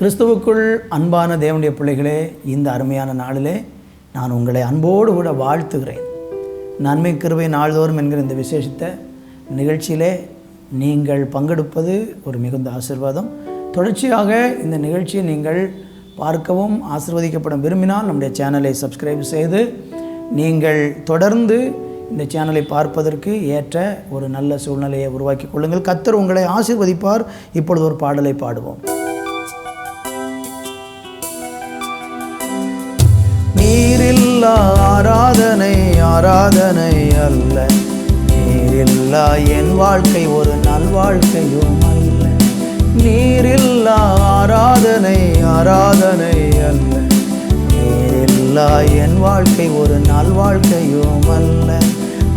கிறிஸ்துவுக்குள் அன்பான தேவனுடைய பிள்ளைகளே இந்த அருமையான நாளிலே நான் உங்களை அன்போடு கூட வாழ்த்துகிறேன். நன்மை கிருவை நாள்தோறும் என்கிற இந்த விசேஷித்த நிகழ்ச்சியிலே நீங்கள் பங்கெடுப்பது ஒரு மிகுந்த ஆசீர்வாதம். தொடர்ச்சியாக இந்த நிகழ்ச்சியை நீங்கள் பார்க்கவும் ஆசிர்வதிக்கப்பட விரும்பினால் நம்முடைய சேனலை சப்ஸ்கிரைப் செய்து நீங்கள் தொடர்ந்து இந்த சேனலை பார்ப்பதற்கு ஏற்ற ஒரு நல்ல சூழ்நிலையை உருவாக்கி கொள்ளுங்கள். கத்தர் உங்களை ஆசீர்வதிப்பார். இப்பொழுது ஒரு பாடலை பாடுவோம். நீரில்லா ஆராதனை ஆராதனை அல்ல. நீரில்லா என் வாழ்க்கை ஒரு நல்வாழ்க்கையும் அல்ல. நீரில்லா ஆராதனை ஆராதனை அல்ல. நீரில்லா என் வாழ்க்கை ஒரு நல்வாழ்க்கையும் அல்ல.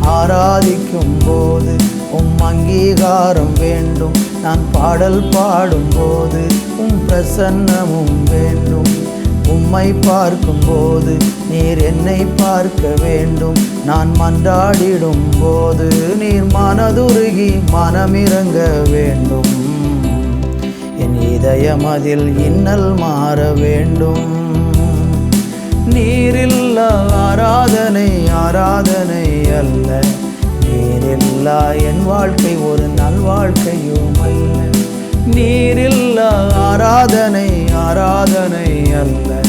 ஆராதிக்கும் போது உம் அங்கீகாரம் வேண்டும். நான் பாடல் பாடும்போது உம் பிரசன்னமும் வேண்டும். உம்மை பார்க்கும்போது நீர் என்னை பார்க்க வேண்டும். நான் மன்றாடிடும் போது நீர் மனதுருகி மனமிறங்க வேண்டும். என் இதயம் அதில் இன்னல் மாற வேண்டும். நீரில்லா ஆராதனை ஆராதனை அல்ல. நீரில்லா என் வாழ்க்கை ஒரு நல்வாழ்க்கையும் அல்ல. நீரில் ஆராதனை ஆராதனை அல்ல.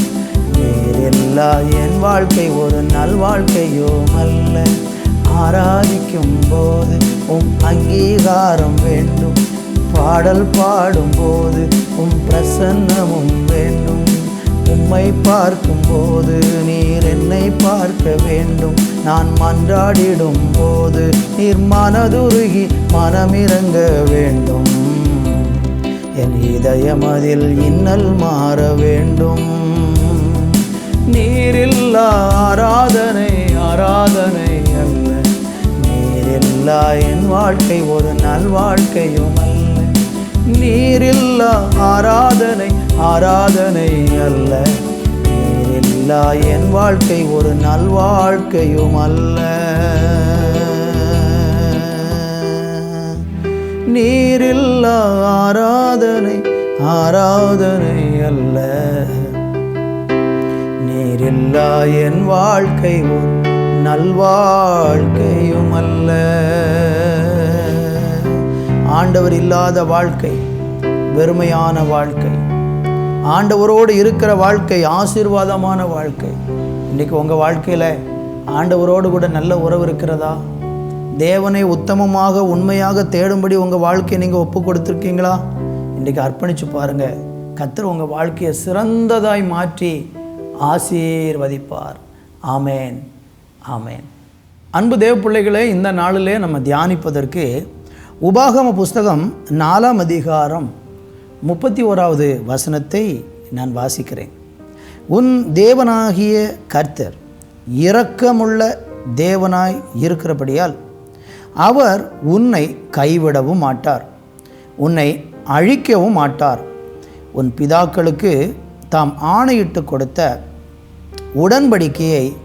நீரில்லா என் வாழ்க்கை ஒரு நல்வாழ்க்கையும் அல்ல. ஆராதிக்கும் போது உம் அங்கீகாரம் வேண்டும். பாடல் பாடும் போது உம் பிரசன்னமும் வேண்டும். உம்மை பார்க்கும் போது நீர் என்னை பார்க்க வேண்டும். நான் மன்றாடிடும் போது நீர் மனதுருகி மனமிறங்க வேண்டும். என் இதயம் அதில் இன்னல் மாற வேண்டும். நீரில்லா ஆராதனை ஆராதனை அல்ல. நீரில்லா என் வாழ்க்கை ஒரு நல்வாழ்க்கையும் அல்ல. நீரில்லா ஆராதனை ஆராதனை அல்ல. நீரில்லா என் வாழ்க்கை ஒரு நல்வாழ்க்கையும் அல்ல. நீரில்லா ஆராதனை ஆராதனை அல்ல. நீரில்லா என் வாழ்க்கை ஒரு நல்வாழ்க்கையும் அல்ல. ஆண்டவர் இல்லாத வாழ்க்கை வெறுமையான வாழ்க்கை. ஆண்டவரோடு இருக்கிற வாழ்க்கை ஆசீர்வாதமான வாழ்க்கை. இன்றைக்கி உங்கள் வாழ்க்கையில் ஆண்டவரோடு கூட நல்ல உறவு இருக்கிறதா? தேவனை உத்தமமாக உண்மையாக தேடும்படி உங்கள் வாழ்க்கையை நீங்கள் ஒப்பு கொடுத்துருக்கீங்களா? இன்றைக்கி அர்ப்பணித்து பாருங்கள் கத்தர் உங்கள் வாழ்க்கையை சிறந்ததாய் மாற்றி ஆசீர்வதிப்பார். ஆமேன். ஆமேன். அன்பு தேவ பிள்ளைகளே இந்த நாளிலே நம்ம தியானிப்பதற்கு உபாகம புஸ்தகம் நாலாம் அதிகாரம் முப்பத்தி ஓராவது வசனத்தை நான் வாசிக்கிறேன். உன் தேவனாகிய கர்த்தர் இரக்கமுள்ள தேவனாய் இருக்கிறபடியால் அவர் உன்னை கைவிடவும் மாட்டார். உன்னை அழிக்கவும் மாட்டார். உன் பிதாக்களுக்கு தாம் ஆணையிட்டு கொடுத்த உடன்படிக்கையை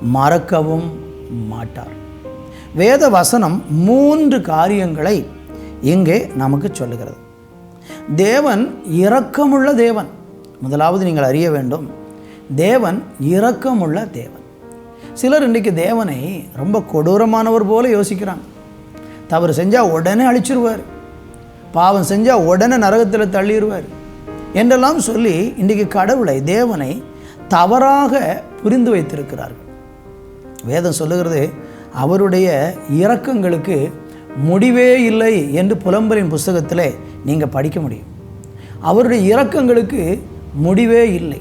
மறக்கவும் மாட்டார். வேத வசனம் மூன்று காரியங்களை இங்கே நமக்கு சொல்லுகிறது. தேவன் இரக்கமுள்ள தேவன். முதலாவது நீங்கள் அறிய வேண்டும் தேவன் இரக்கமுள்ள தேவன். சிலர் இன்றைக்கு தேவனை ரொம்ப கொடூரமானவர் போல யோசிக்கிறாங்க. தவறு செஞ்சால் உடனே அழிச்சிருவார். பாவம் செஞ்சால் உடனே நரகத்தில் தள்ளிடுவார் என்றெல்லாம் சொல்லி இன்றைக்கு கடவுளை தேவனை தவறாக புரிந்து வைத்திருக்கிறார்கள். வேதம் சொல்லுகிறது அவருடைய இரக்கங்களுக்கு முடிவே இல்லை என்று புலம்பரின் புஸ்தகத்தில் நீங்கள் படிக்க முடியும். அவருடைய இரக்கங்களுக்கு முடிவே இல்லை.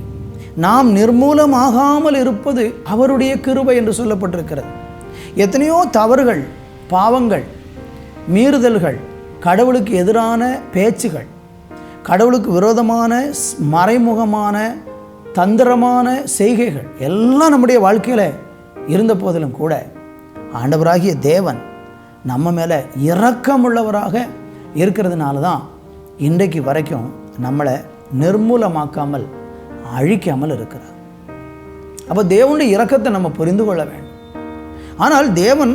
நாம் நிர்மூலமாகாமல் இருப்பது அவருடைய கிருபை என்று சொல்லப்பட்டிருக்கிறது. எத்தனையோ தவறுகள் பாவங்கள் மீறுதல்கள் கடவுளுக்கு எதிரான பேச்சுகள் கடவுளுக்கு விரோதமான மறைமுகமான தந்திரமான செய்கைகள் எல்லாம் நம்முடைய வாழ்க்கையில் இருந்த போதிலும் கூட ஆண்டவராகிய தேவன் நம்ம மேலே இரக்கமுள்ளவராக இருக்கிறதுனால தான் இன்றைக்கு வரைக்கும் நம்மளை நிர்மூலமாக்காமல் அழிக்காமல் இருக்கிறார். அப்போ தேவனுடைய இரக்கத்தை நம்ம புரிந்து கொள்ள வேண்டும். ஆனால் தேவன்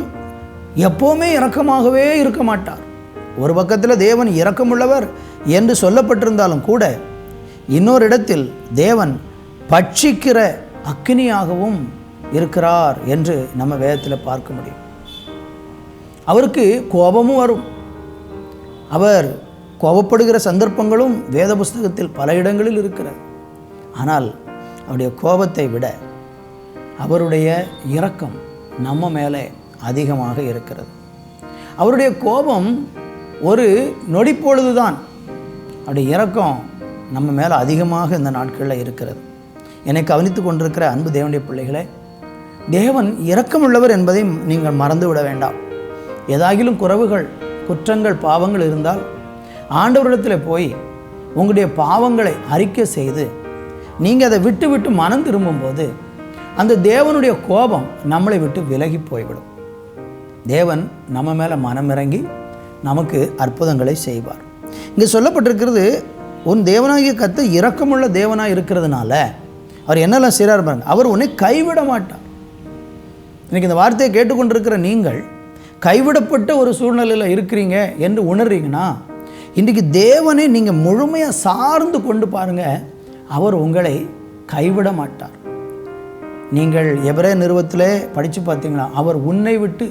எப்போவுமே இரக்கமாகவே இருக்க மாட்டார். ஒரு பக்கத்தில் தேவன் இரக்கமுள்ளவர் என்று சொல்லப்பட்டிருந்தாலும் கூட இன்னொரு இடத்தில் தேவன் பட்சிக்கிற அக்னியாகவும் இருக்கிறார் என்று நம்ம வேதத்தில் பார்க்க முடியும். அவருக்கு கோபமும் வரும். அவர் கோபப்படுகிற சந்தர்ப்பங்களும் வேத புஸ்தகத்தில் பல இடங்களில் இருக்கிறது ஆனால் அவருடைய கோபத்தை விட அவருடைய இரக்கம் நம்ம மேலே அதிகமாக இருக்கிறது. அவருடைய கோபம் ஒரு நொடிப்பொழுது தான் அப்படி இறக்கம் நம்ம மேலே அதிகமாக இந்த நாட்களில் இருக்கிறது. என்னை கவனித்து கொண்டிருக்கிற அன்பு தேவனுடைய பிள்ளைகளே தேவன் இரக்கமுள்ளவர் என்பதை நீங்கள் மறந்து விட வேண்டாம். ஏதாகிலும் குறவுகள் குற்றங்கள் பாவங்கள் இருந்தால் ஆண்டவரிடத்தில் போய் உங்களுடைய பாவங்களை அறிக்கை செய்து நீங்கள் அதை விட்டு விட்டு மனம் திரும்பும்போது அந்த தேவனுடைய கோபம் நம்மளை விட்டு விலகி போய்விடும். தேவன் நம்ம மேலே மனம் இறங்கி நமக்கு அற்புதங்களை செய்வார். இங்கே சொல்லப்பட்டிருக்கிறது உன் தேவனாகிய கத்த இரக்கமுள்ள தேவனாக இருக்கிறதுனால அவர் என்னெல்லாம் செய்கிறார் பாருங்க. அவர் உன்னை கைவிட மாட்டார். இன்றைக்கி இந்த வார்த்தையை கேட்டுக்கொண்டிருக்கிற நீங்கள் கைவிடப்பட்ட ஒரு சூழ்நிலையில் இருக்கிறீங்க என்று உணர்றீங்கன்னா இன்றைக்கு தேவனை நீங்கள் முழுமையாக சார்ந்து கொண்டு பாருங்கள் அவர் உங்களை கைவிட மாட்டார். நீங்கள் எவரே நிறுவத்திலே படித்து பார்த்தீங்களா? அவர் உன்னை விட்டு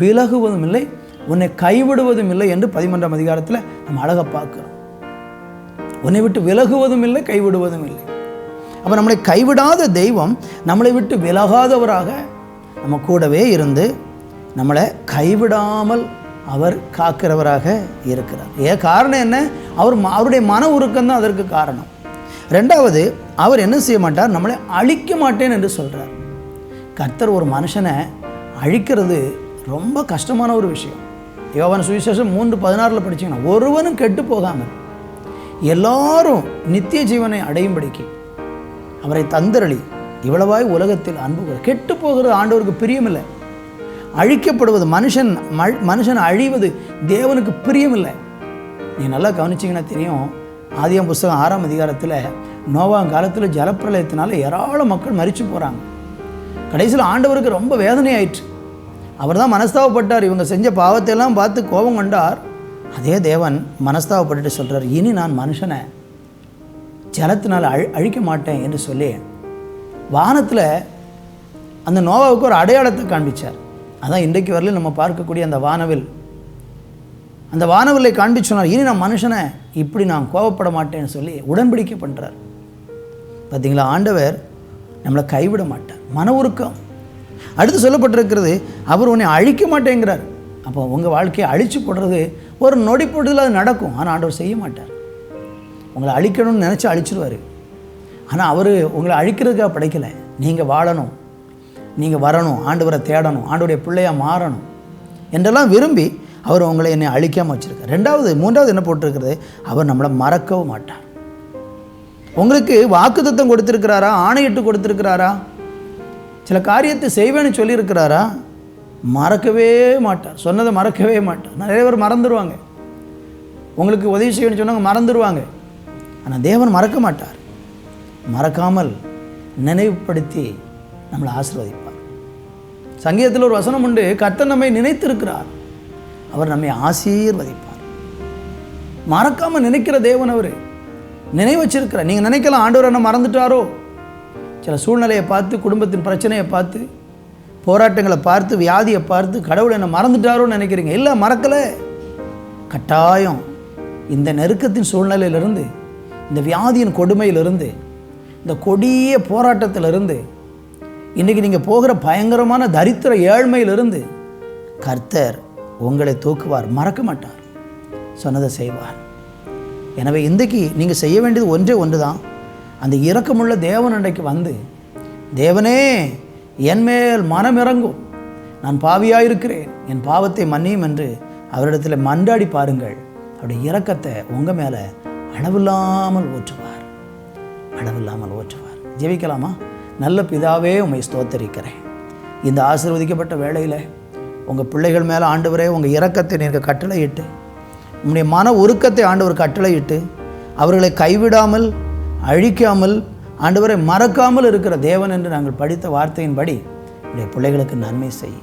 விலகுவதும் இல்லை உன்னை கைவிடுவதும் இல்லை என்று பதிமூன்றாம் அதிகாரத்தில் நம்ம அழகாக பார்க்குறோம். உன்னை விட்டு விலகுவதும் இல்லை கைவிடுவதும் இல்லை. அப்போ நம்மளை கைவிடாத தெய்வம் நம்மளை விட்டு விலகாதவராக நம்ம கூடவே இருந்து நம்மளை கைவிடாமல் அவர் காக்கிறவராக இருக்கிறார். ஏன்? காரணம் என்ன? அவர் ம- அவருடைய மன உருக்கம் தான் அதற்கு காரணம். ரெண்டாவது அவர் என்ன செய்ய மாட்டார்? நம்மளை அழிக்க மாட்டேன் என்று சொல்கிறார் கர்த்தர் ஒரு மனுஷனை அழிக்கிறது ரொம்ப கஷ்டமான ஒரு விஷயம். யோவன் சுவிசேஷம் மூன்று பதினாறில் படிச்சிங்கன்னா ஒருவனும் கெட்டு போகாமல் எல்லாரும் நித்திய ஜீவனை அடையும்படிக்கு அவரை தந்தரளி இவ்வளவாய் உலகத்தில் அன்பு கெட்டு போகிறது ஆண்டவருக்கு பிரியமில்லை. அழிக்கப்படுவது மனுஷன் மனுஷன் அழிவது தேவனுக்கு பிரியமில்லை. நீ நல்லா கவனிச்சிங்கன்னா தெரியும் ஆதியம் புஸ்தகம் ஆறாம் அதிகாரத்தில் நோவாங் காலத்தில் ஜலப்பிரளயத்தினால ஏராளம் மக்கள் மறித்து போகிறாங்க கடைசியில் ஆண்டவருக்கு ரொம்ப வேதனை ஆயிற்று அவர் தான் மனஸ்தாபப்பட்டார். இவங்க செஞ்ச பாவத்தை எல்லாம் பார்த்து கோபம் கொண்டார். அதே தேவன் மனஸ்தாபப்பட்டுட்டு சொல்கிறார் இனி நான் மனுஷனை ஜலத்தினால் அழி அழிக்க மாட்டேன் என்று சொல்லி வானத்தில் அந்த நோவாவுக்கு ஒரு அடையாளத்தை காண்பிச்சார். அதான் இன்றைக்கு வரலையும் நம்ம பார்க்கக்கூடிய அந்த வானவில். அந்த வானவில்லை காண்பிச்சு சொன்னார் இனி நான் மனுஷனை இப்படி நான் கோவப்பட மாட்டேன்னு சொல்லி உடன்படிக்கை பண்ணுறார் பார்த்தீங்களா ஆண்டவர் நம்மளை கைவிட மாட்டார். மன உருக்கம். அடுத்து சொல்லப்பட்டிருக்கிறது அவர் உன்னை அழிக்க மாட்டேங்கிறார். அப்போ உங்கள் வாழ்க்கையை அழிச்சு போடுறது ஒரு நொடி பொழுதில் அது நடக்கும். ஆனால் ஆண்டவர் செய்ய மாட்டார். உங்களை அழிக்கணும்னு நினச்சி அழிச்சிருவார். ஆனால் அவர் உங்களை அழிக்கிறதுக்காக படைக்கலை. நீங்கள் வாழணும். நீங்கள் வரணும். ஆண்டவரை தேடணும். ஆண்டவருடைய பிள்ளையாக மாறணும் என்றெல்லாம் விரும்பி அவர் உங்களை என்னை அழிக்காமல் வச்சுருக்கார். ரெண்டாவது மூன்றாவது என்ன போட்டிருக்கிறது? அவர் நம்மளை மறக்கவும் மாட்டார். உங்களுக்கு வாக்குத்தத்தம் கொடுத்துருக்கிறாரா? ஆணையிட்டு கொடுத்துருக்கிறாரா? சில காரியத்தை செய்வேன்னு சொல்லியிருக்கிறாரா? மறக்கவே மாட்டார். சொன்னதை மறக்கவே மாட்டார். நிறைய பேர் மறந்துடுவாங்க உங்களுக்கு உதவி செய்யணும்னு சொன்னாங்க மறந்துடுவாங்க ஆனால் தேவன் மறக்க மாட்டார். மறக்காமல் நினைவுபடுத்தி நம்மளை ஆசீர்வதிப்பார். சங்கீதத்தில் ஒரு வசனம் உண்டு கர்த்தர் நம்மை நினைத்திருக்கிறார் அவர் நம்மை ஆசீர்வதிப்பார். மறக்காமல் நினைக்கிற தேவன் அவர். நினைவு வச்சிருக்கிறார். நீங்கள் நினைக்கலாம் ஆண்டவர் என்ன மறந்துட்டாரோ? சில சூழ்நிலையை பார்த்து குடும்பத்தின் பிரச்சனையை பார்த்து போராட்டங்களை பார்த்து வியாதியை பார்த்து கடவுள் என்னை மறந்துட்டாரோன்னு நினைக்கிறீங்க. இல்லை மறக்கலை. கட்டாயம் இந்த நெருக்கத்தின் சூழ்நிலையிலிருந்து இந்த வியாதியின் கொடுமையிலிருந்து இந்த கொடிய போராட்டத்திலிருந்து இன்றைக்கி நீங்கள் போகிற பயங்கரமான தரித்திர ஏழ்மையிலிருந்து கர்த்தர் உங்களை தூக்குவார் மறக்க மாட்டார். சொன்னதை செய்வார். எனவே இன்றைக்கு நீங்கள் செய்ய வேண்டியது ஒன்றே ஒன்று தான் அந்த இரக்கமுள்ள தேவன் அன்றைக்கு வந்து தேவனே என் மேல் மனம் இறங்கும். நான் பாவியாயிருக்கிறேன். என் பாவத்தை மன்னியும் என்று அவரிடத்தில் மண்டாடி பாருங்கள். அவருடைய இரக்கத்தை உங்கள் மேலே அளவில்லாமல் ஓற்றுவார். அளவில்லாமல் ஓற்றுவார். ஜெபிக்கலாமா? நல்ல பிதாவே உண்மை ஸ்தோத்தரிக்கிறேன். இந்த ஆசிர்வதிக்கப்பட்ட வேளையில் உங்கள் பிள்ளைகள் மேலே ஆண்டவரே உங்கள் இரக்கத்தை நீங்கள் கட்டளையிட்டு உங்களுடைய மன உருக்கத்தை ஆண்டவர் கட்டளையிட்டு அவர்களை கைவிடாமல் அழிக்காமல் ஆண்டவரை மறக்காமல் இருக்கிற தேவன் என்று நாங்கள் படித்த வார்த்தையின்படி உடைய பிள்ளைகளுக்கு நன்மை செய்.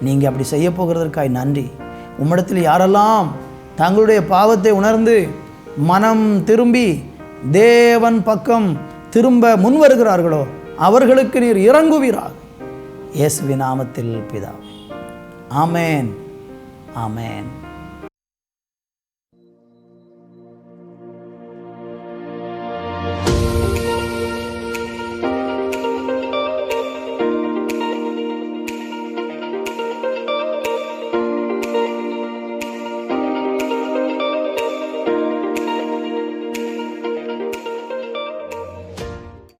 நீங்கள் அப்படி செய்ய போகிறதற்காய் நன்றி. உம்மிடத்தில் யாரெல்லாம் தங்களுடைய பாவத்தை உணர்ந்து மனம் திரும்பி தேவன் பக்கம் திரும்ப முன் வருகிறார்களோ அவர்களுக்கு நீர் இறங்குவீராக. இயேசுவின் நாமத்தில் பிதாவே. ஆமேன். ஆமேன்.